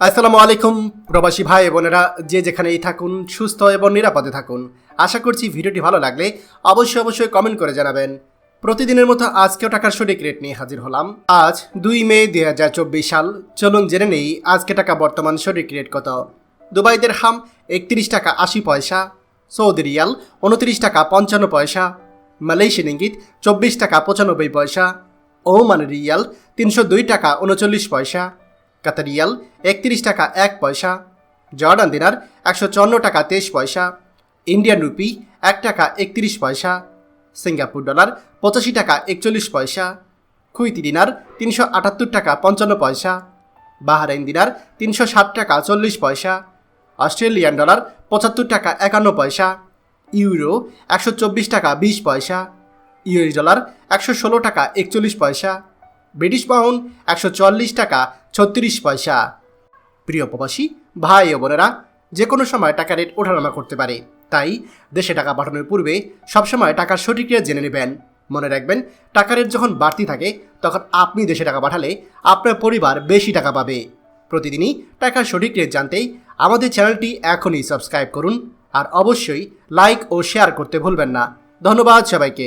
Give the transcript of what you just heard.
আসসালামু আলাইকুম, প্রবাসী ভাই বোনেরা। যে যেখানেই থাকুন, সুস্থ এবং নিরাপদে থাকুন। আশা করছি ভিডিওটি ভালো লাগলে অবশ্যই অবশ্যই কমেন্ট করে জানাবেন। প্রতিদিনের মতো আজকেও টাকার সঠিক রেট নিয়ে হাজির হলাম। আজ দুই মে দুই হাজার চব্বিশ সাল। চলুন জেনে নেই আজকে টাকা বর্তমান সঠিক রেট কত। দুবাইদের হাম একত্রিশ টাকা আশি পয়সা, সৌদি রিয়াল উনত্রিশ টাকা পঞ্চান্ন পয়সা, মালয়েশিয়ান ইঙ্গিত চব্বিশ টাকা পঁচানব্বই পয়সা, ওমান রিয়াল তিনশো দুই টাকা উনচল্লিশ পয়সা কাতারিয়াল একত্রিশ টাকা এক পয়সা। জর্ডান দিনার একশো চুয়ান্ন টাকা তেইশ পয়সা। ইন্ডিয়ান রুপি এক টাকা একত্রিশ পয়সা। সিঙ্গাপুর ডলার পঁচাশি টাকা একচল্লিশ পয়সা। কুইতি দিনার তিনশো আটাত্তর টাকা পঞ্চান্ন পয়সা। বাহারাইন দিনার তিনশো ষাট টাকা চল্লিশ পয়সা। অস্ট্রেলিয়ান ডলার পঁচাত্তর টাকা একান্ন পয়সা। ইউরো একশো চব্বিশ টাকা বিশ পয়সা। ইউএস ডলার একশো ষোলো টাকা একচল্লিশ পয়সা। ব্রিটিশ পাউন্ড একশো চুয়াল্লিশ টাকা ছত্রিশ পয়সা। প্রিয় প্রবাসী, ভাই ও বোনেরা যে কোনো সময় টাকা রেট ওঠানামা করতে পারে। তাই দেশে টাকা পাঠানোর পূর্বে সবসময় টাকার সঠিক রেট জেনে নেবেন। মনে রাখবেন, টাকা রেট যখন বাড়তি থাকে, তখন আপনি দেশে টাকা পাঠালে আপনার পরিবার বেশি টাকা পাবে। প্রতিদিনই টাকার সঠিক রেট জানতে আমাদের চ্যানেলটি এখনই সাবস্ক্রাইব করুন। আর অবশ্যই লাইক ও শেয়ার করতে ভুলবেন না। ধন্যবাদ সবাইকে।